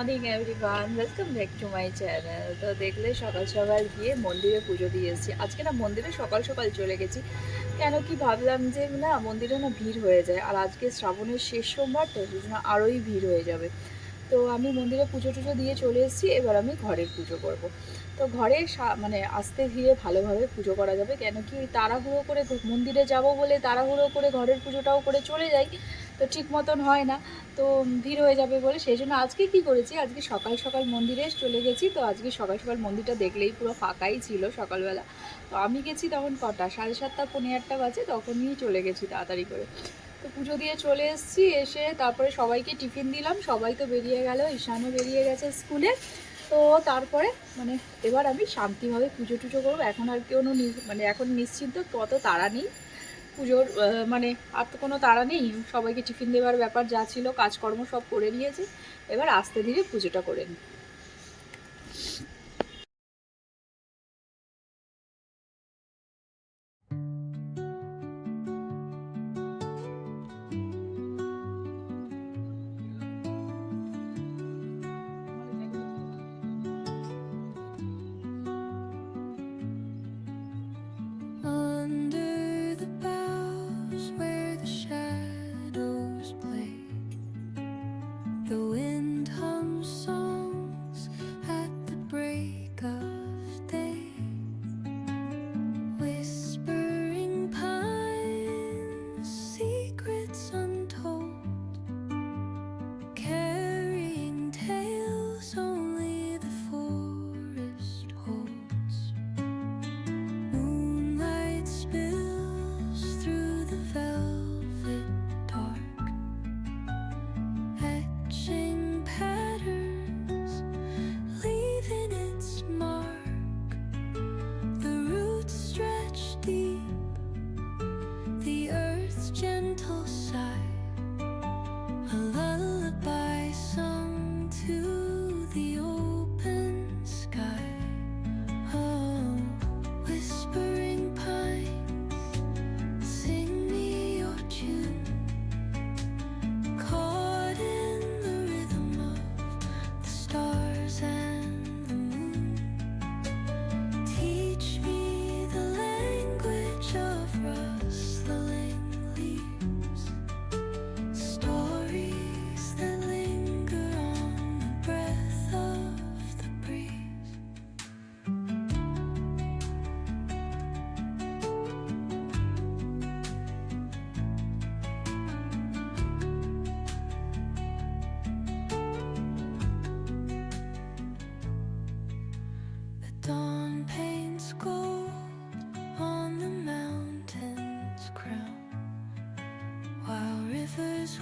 Morning everyone welcome back to my channel তো দেখলে সকাল সকাল গিয়ে মন্দিরে পুজো দিয়ে এসেছি। আজকে না মন্দিরে সকাল সকাল চলে গেছি। কেন কি ভাবলাম যে না, মন্দিরে না ভিড় হয়ে যায়। আর আজকে শ্রাবণের শেষ সোমবার, তো সেই জন্য আরোই ভিড় হয়ে যাবে। তো আমি মন্দিরে পুজো টুজো দিয়ে চলে এসেছি। এবার আমি ঘরের পুজো করব। তো ঘরে মানে আস্তে ধীরে ভালোভাবে পুজো করা যাবে। কেন কি তাড়াহুড়ো করে মন্দিরে যাব বলে তাড়াহুড়ো করে ঘরের পুজোটাও করে চলে যাই। তো ঠিক মতন হয় না, তো ভিড় হয়ে যাবে বলে সেই জন্য আজকে কি করেছি? আজকে সকাল সকাল মন্দিরে চলে গেছি, তো আজকে সকাল সকাল মন্দিরটা দেখলেই পুরো ফাঁকাই ছিল সকালবেলা। তো আমি গেছি তখন কটা? সাড়ে সাতটা পনেরো আটটা বাজে, তখনই চলে গেছি তাড়াতাড়ি করে। তো পুজো দিয়ে চলে এসেছি, এসে তারপরে সবাইকে টিফিন দিলাম, সবাই তো বেরিয়ে গেল, ঈশানও বেরিয়ে গেছে স্কুলে। তো তারপরে মানে এবার আমি শান্তিভাবে পুজো টুজো করব, এখন আর কোনো মানে এখন নিশ্চিন্ত কত তাড়া নেই। পুজোর মানে আর তো কোনো তাড়া নেই। সবাইকে টিফিন দেওয়ার ব্যাপার যা ছিল, কাজকর্ম সব করে নিয়েছি। এবার আস্তে ধীরে পুজোটা করে নিই।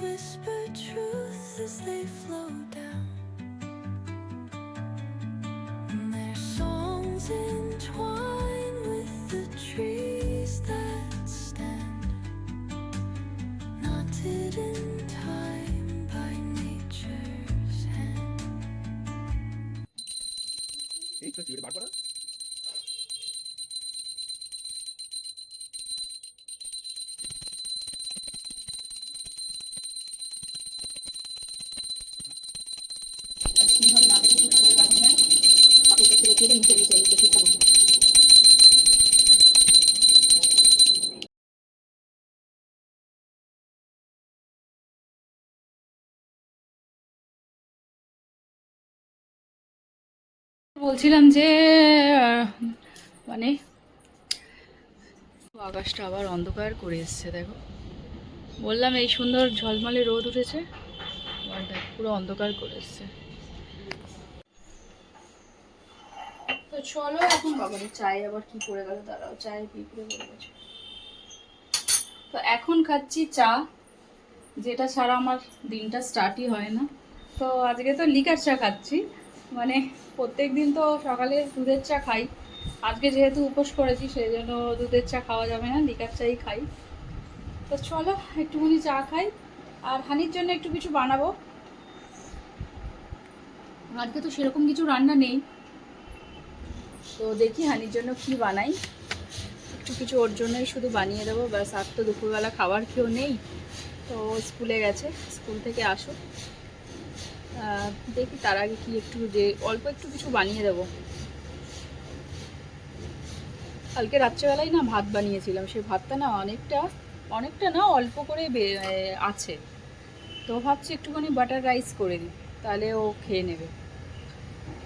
Whisper truth as they flow down. And their songs entwine with the trees that stand, knotted in time by nature's hand. বলছিলাম যে মানে আকাশটা আবার অন্ধকার করে এসছে, দেখো। বললাম এই সুন্দর ঝলমলে রোদ উঠেছে পুরো অন্ধকার করে এসছে। তো চলো, এখন বাবারে চাই আবার কি পড়ে গেল, দাঁড়াও, চায়ে পিঁপড়ে পড়ে গেছে তো এখন খাচ্ছি চা, যেটা ছাড়া আমার দিনটা স্টার্টই হয় না। তো আজকে তো লিকার চা খাচ্ছি মানে প্রত্যেক দিন তো সকালে দুধের চা খাই। আজকে যেহেতু উপোস করেছি, সেই জন্য দুধের চা খাওয়া যাবে না, লিকার চাই খাই। তো চলো, একটুখানি চা খাই, আর হানির জন্য একটু কিছু বানাবো। আজকে তো সেরকম কিছু রান্না নেই তো দেখি হানির জন্য কি বানাই। একটু কিছু ওর জন্যই শুধু বানিয়ে দেবো, ব্যাস আর তো দুপুরবেলা খাবার কেউ নেই, তো স্কুলে গেছে, স্কুল থেকে আসো দেখি তার আগে কি একটু যে অল্প একটু কিছু বানিয়ে দেবো। কালকে রাত্রেবেলায় না ভাত বানিয়েছিলাম, সেই ভাতটা না অনেকটা অনেকটা না অল্প করে আছে। তো ভাবছি একটুখানি বাটার রাইস করে দিই, তাহলে ও খেয়ে নেবে।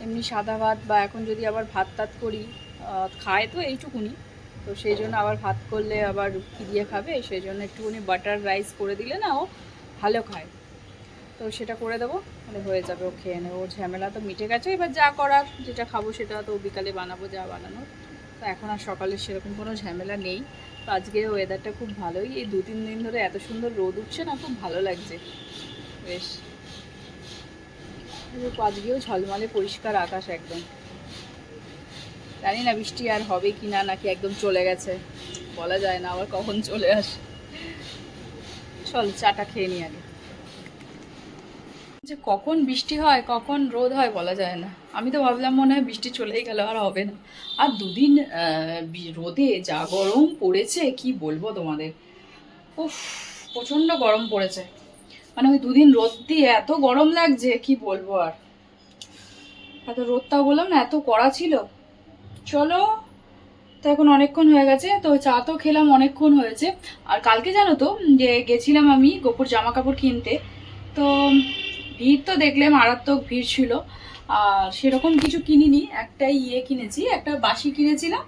এমনি সাদা ভাত বা এখন যদি আবার ভাত টাত করি খায় তো এইটুকুনি। তো সেই জন্য আবার ভাত করলে আবার কি দিয়ে খাবে, সেই জন্য একটুখানি বাটার রাইস করে দিলে না ও ভালো খায়। তো সেটা করে দেবো, তাহলে হয়ে যাবে, ও খেয়ে নেবে। ওর ঝামেলা তো মিটে গেছে, এবার যা করার, যেটা খাব সেটা তো বিকালে বানাবো, যা বানানোর। তো এখন আর সকালে সেরকম কোনো ঝামেলা নেই। তো আজকে ওয়েদারটা খুব ভালোই, এই দু তিন দিন ধরে এত সুন্দর রোদ উঠছে না, খুব ভালো লাগছে। বেশ। আজকেও ঝলমলে পরিষ্কার আকাশ একদম। জানি না বৃষ্টি আর হবে কি না নাকি একদম চলে গেছে। বলা যায় না আবার কখন চলে আসে। চল, চাটা খেয়ে নি আগে। যে কখন বৃষ্টি হয়, কখন রোদ হয় বলা যায় না। আমি তো ভাবলাম মনে হয় বৃষ্টি চলেই গেল আর হবে না। আর দুদিন রোদে যা গরম পড়েছে, কি বলব তোমাদের? উফ, প্রচণ্ড গরম পড়েছে। মানে ওই দুদিন রোদ দিয়ে এত গরম লাগছে, কি বলব আর? এত রোদটাও বললাম না, এত কড়া ছিল। চলো, তো এখন অনেকক্ষণ হয়ে গেছে, তো চা তো খেলাম, অনেকক্ষণ হয়েছে। আর কালকে জানো তো, যে গেছিলাম আমি গোপুর জামা কাপড় কিনতে, তো ভিড় তো দেখলে মারাত্মক ভিড় ছিল। আর সেরকম কিছু কিনিনি একটা ইয়ে কিনেছি, একটা বাসি কিনেছিলাম।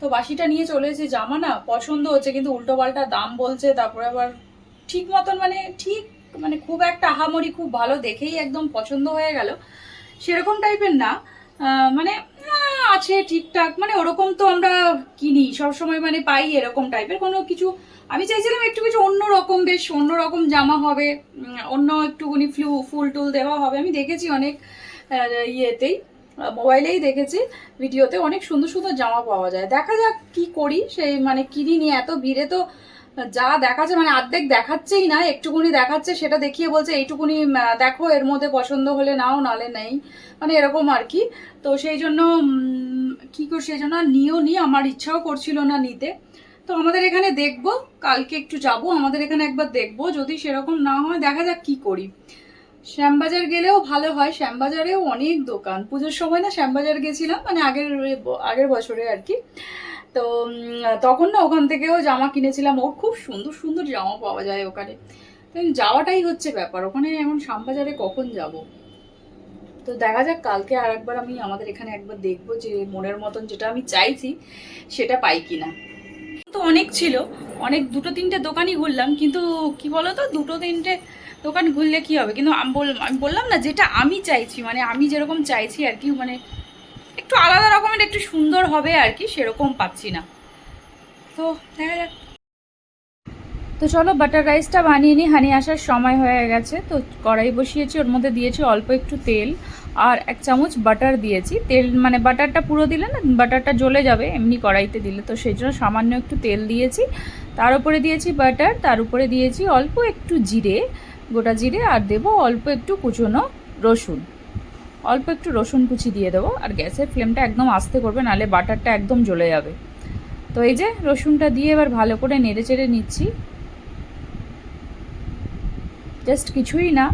তো বাসিটা নিয়ে চলে এসেছি, জামা না পছন্দ হচ্ছে, কিন্তু উল্টো পাল্টা দাম বলছে, তারপরে আবার ঠিক মতন মানে ঠিক মানে খুব একটা আহামরি খুব ভালো দেখেই একদম পছন্দ হয়ে গেল। সেরকম টাইপের না। মানে আছে ঠিকঠাক। মানে ওরকম তো আমরা কিনি, সবসময় মানে পাই এরকম টাইপের। কোনো কিছু, আমি চাইছিলাম একটু কিছু অন্য রকম বেশ, অন্য রকম জামা হবে অন্য একটুখানি ফ্লু, ফুল টুল দেওয়া হবে। আমি দেখেছি অনেক ইয়েতেই মোবাইলেই দেখেছি, ভিডিওতে অনেক সুন্দর সুন্দর জামা পাওয়া যায়। দেখা যাক কি করি, সেই মানে কিনি কিনিনি এত ভিড়ে তো যা দেখাচ্ছে মানে অর্ধেক দেখাচ্ছেই না, একটুকুনি দেখাচ্ছে, সেটা দেখিয়ে বলছে, এইটুকুনি দেখো, এর মধ্যে পছন্দ হলে নাও, নালে নেই। মানে এরকম আর কি। তো সেই জন্য কি করি, সেই জন্য নিয়েও নি, আমার ইচ্ছাও করছিল না নিতে। তো আমাদের এখানে দেখব, কালকে একটু যাব, আমাদের এখানে একবার দেখব, যদি সেরকম না হয়, দেখা যাক কি করি। শ্যামবাজার গেলেও ভালো হয়, শ্যামবাজারেও অনেক দোকান। পুজোর সময় না, শ্যামবাজার গেছিলাম মানে আগের আগের বছরে আর কি। তো তখন না ওখান থেকেও জামা কিনেছিলাম। ওর খুব সুন্দর সুন্দর জামা পাওয়া যায় ওখানে। তো যাওয়াটাই হচ্ছে ব্যাপার। ওখানে এখন শ্যামবাজারে কখন যাব? তো দেখা যাক, কালকে আর একবার আমি আমাদের এখানে একবার দেখব যে মনের মতন যেটা আমি চাইছি, সেটা পাই কিনা। তো অনেক ছিল। অনেক দুটো, তিনটে দোকানই ঘুরলাম। কিন্তু কি বলো তো দুটো, তিনটে দোকান ঘুরলে কি হবে? কিন্তু আমি বললাম না, যেটা আমি চাইছি মানে আমি যেরকম চাইছি আর কি মানে একটু আলাদা রকমের, একটু সুন্দর হবে আর কি, সেরকম পাচ্ছি না। তো দেখা যাক। তো চলো বাটার রাইসটা বানিয়ে নিই। হানি আসার সময় হয়ে গেছে। তো কড়াই বসিয়েছি, ওর মধ্যে দিয়েছি অল্প একটু তেল আর এক চামচ বাটার দিয়েছি। তেল মানে বাটারটা পুরো দিলে না বাটারটা জ্বলে যাবে এমনি কড়াইতে দিলে। তো সেই জন্য সামান্য একটু তেল দিয়েছি। তার উপরে দিয়েছি বাটার তার উপরে দিয়েছি অল্প একটু জিরে, গোটা জিরে, আর দেবো অল্প একটু কুচনো রসুন। অল্প একটু রসুন কুচি দিয়ে দেবো। আর গ্যাসের ফ্লেমটা একদম আস্তে করবে নাহলে বাটারটা একদম জ্বলে যাবে। তো এই যে রসুনটা দিয়ে এবার ভালো করে নেড়ে চেড়ে নিচ্ছি। জাস্ট কিছুই না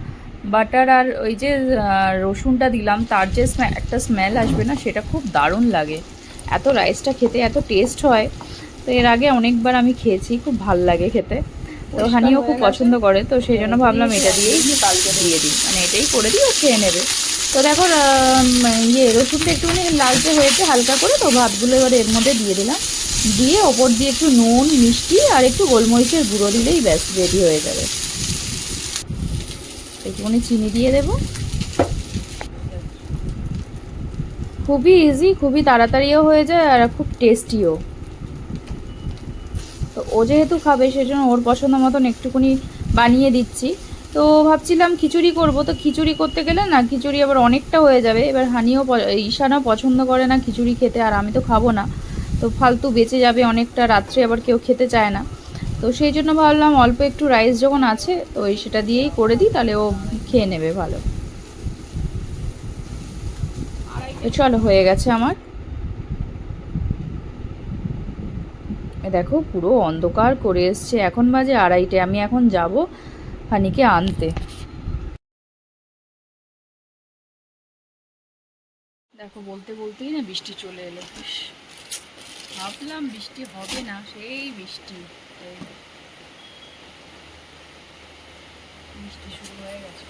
বাটার আর ওই যে রসুনটা দিলাম তার যে একটা স্মেল আসবে না সেটা খুব দারুণ লাগে। এত রাইসটা খেতে এত টেস্ট হয়। তো এর আগে অনেকবার আমি খেয়েছি খুব ভালো লাগে খেতে। তো হানিও খুব পছন্দ করে তো সেই জন্য ভাবলাম এটা দিয়েই কালকে দিয়ে দিই। মানে এটাই করে দিই ও খেয়ে নেবে। তো দেখো ইয়ে রসুনটা একটুখানি লালচে হয়েছে, হালকা করে, তো ভাতগুলো এবার এর মধ্যে দিয়ে দিলাম। দিয়ে ওপর দিয়ে একটু নুন, মিষ্টি আর একটু গোলমরিচের গুঁড়ো দিলেই ব্যাস রেডি হয়ে যাবে। একটুখানি চিনি দিয়ে দেব। খুবই ইজি খুবই তাড়াতাড়িও হয়ে যায় আর খুব টেস্টিও তো ও যেহেতু খাবে, সেজন্য ওর পছন্দ মতন একটুখানি বানিয়ে দিচ্ছি। তো ভাবছিলাম খিচুড়ি করব। তো খিচুড়ি করতে গেলে না, খিচুড়ি আবার অনেকটা হয়ে যাবে। এবার হানিও ঈশানও পছন্দ করে না খিচুড়ি খেতে, আর আমি তো খাব না। তো ফালতু বেঁচে যাবে অনেকটা, রাত্রে আবার কেউ খেতে চায় না। তো সেই জন্য ভাবলাম অল্প একটু রাইস যখন আছে, তো ওই সেটা দিয়েই করে দিই, তাহলে ও খেয়ে নেবে ভালো। চলো, হয়ে গেছে আমার। দেখো, পুরো অন্ধকার করে এসছে। এখন বাজে আড়াইটে, আমি এখন যাব। হানিকে আনতে। দেখো, বলতে বলতেই না বৃষ্টি চলে এলো। ভাবলাম বৃষ্টি হবে না, সেই বৃষ্টি। বৃষ্টি শুরু হয়ে গেছে।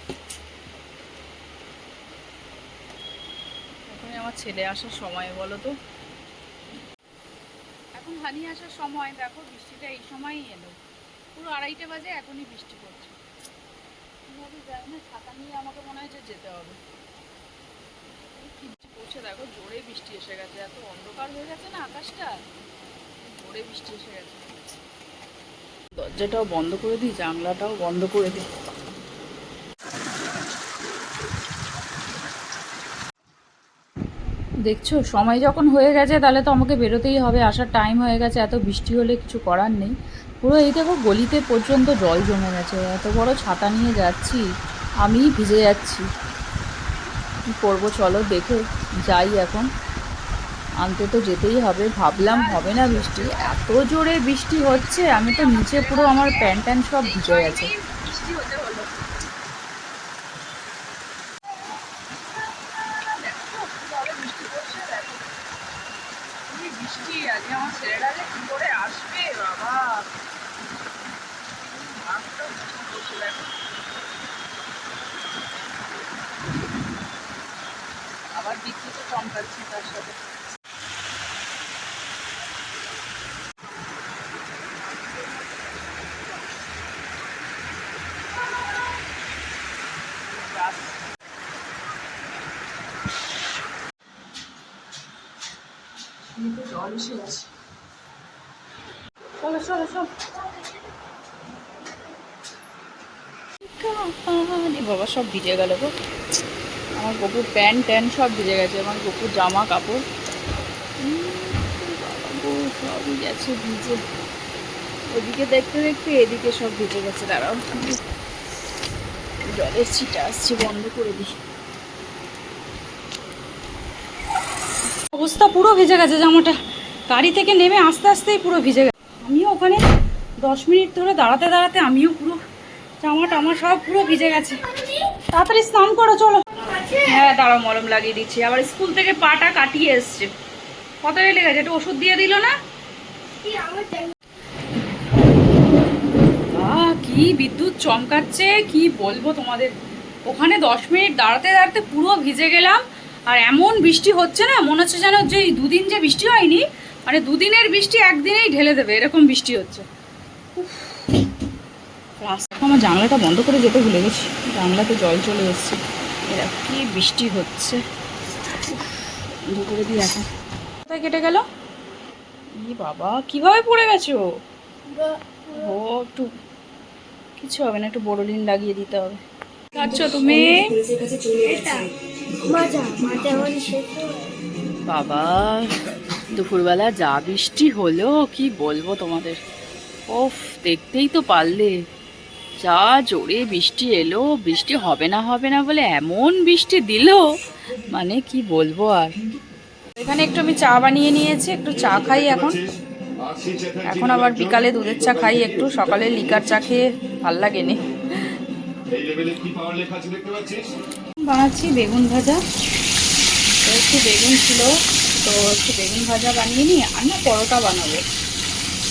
এখন আমার ছেলে আসার সময়, বলো তো। এখন হানি আসার সময়, দেখো, বৃষ্টিটা এই সময়ই এলো। পুরো আড়াইটে বাজে এখনই বৃষ্টি পড়ছে। যায় না, ছাতা নিয়ে আমাকে মনে হয় যে যেতে হবে। দরজাটাও বন্ধ করে দিই, জানলাটাও বন্ধ করে দিই। দেখছ, সময় যখন হয়ে গেছে, তাহলে তো আমাকে বেরোতেই হবে। আসার টাইম হয়ে গেছে, এত বৃষ্টি হলে কিছু করার নেই। পুরো এই দেখো গলিতে পর্যন্ত জল জমে গেছে। এত বড় ছাতা নিয়ে যাচ্ছি আমি ভিজে যাচ্ছি। কী করব চলো দেখে যাই এখন। আনতে তো যেতেই হবে, ভাবলাম হবে না বৃষ্টি। এত জোরে বৃষ্টি হচ্ছে, আমি তো নিচে পুরো আমার প্যান্ট ট্যান্ট সব ভিজে গেছে বৃষ্টি হতে হলো বৃষ্টি আজকে আমার ছেলেরা যে কি করে আসবে বাবা মাছটা বৃষ্টি পড়ছে দেখো। আবার বিদ্যুৎও চমকাচ্ছে তার সাথে এসে গেছে চলো চলো চলো। বাবা, সব ভিজে গেল গো। আমার গপুর প্যান্ট ট্যান্ট সব ভিজে গেছে, আমার গপুর জামা, কাপড়। সবই গেছে ভিজে। ওদিকে দেখতে দেখতে এদিকে সব ভিজে গেছে, দাঁড়াও। জলের ছিটা আসছে, বন্ধ করে দিই। অবস্থা পুরো ভিজে গেছে জামাটা। গাড়ি থেকে নেমে আস্তে আস্তেই পুরো ভিজে গেছে। আমিও ওখানে দশ মিনিট ধরে দাঁড়াতে দাঁড়াতে আমিও পুরো জামা টামা সব পুরো ভিজে গেছে। তাড়াতাড়ি স্নান করো, চলো। হ্যাঁ দাঁড়াও, মলম লাগিয়ে দিচ্ছি। আবার স্কুল থেকে পাটা কাটিয়ে এসছে। কত লেগে গেছে? একটু ওষুধ দিয়ে দিল না? কি বিদ্যুৎ চমকাচ্ছে, কি বলব তোমাদের? ওখানে দশ মিনিট দাঁড়াতে দাঁড়াতে পুরো ভিজে গেলাম। আর এমন বৃষ্টি হচ্ছে না, মনে হচ্ছে যেন যে দুদিন যে বৃষ্টি হয়নি মানে দুদিনের বৃষ্টি একদিনেই ঢেলে দেবে এরকম বৃষ্টি হচ্ছে। রাস্তা আমার জানলাটা বন্ধ করে যেতে ভুলে গেছি। জানলাতে জল চলে এসছে। এরা কি বৃষ্টি হচ্ছে। এখন। কোথায় কেটে গেল? ই বাবা কীভাবে পড়ে গেছো ও? একটু কিছু হবে না একটু বোরোলিন লাগিয়ে দিতে হবে। খাচ্ছ তুমি? বাবা। দুপুরবেলা যা বৃষ্টি হলো, কি বলব তোমাদের? ওফ, দেখতেই তো পারলে। যা জোরে বৃষ্টি এলো, বৃষ্টি হবে না হবে না বলে এমন বৃষ্টি দিল মানে কি বলব আর? এখানে একটু আমি চা বানিয়ে নিয়েছি, একটু চা খাই এখন। এখন আবার বিকালে দুধের চা খাই একটু, সকালে লিকার চা খেয়ে ভালো দেখতে পাচ্ছিস বানাচ্ছি বেগুন ভাজা। একটু বেগুন ছিল। তো একটু বেগুন ভাজা বানিয়ে নিই আর না পরোটা বানাবো।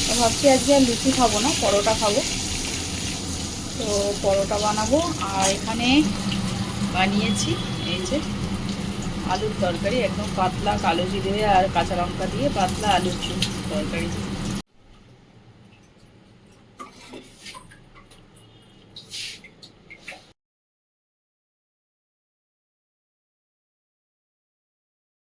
তো ভাবছি আজকে আর লুচি খাব না, পরোটা খাব। তো পরোটা বানাবো আর এখানে বানিয়েছি এই যে আলুর তরকারি, একদম পাতলা কালো জিরে আর কাঁচা লঙ্কা দিয়ে পাতলা আলুর তরকারি।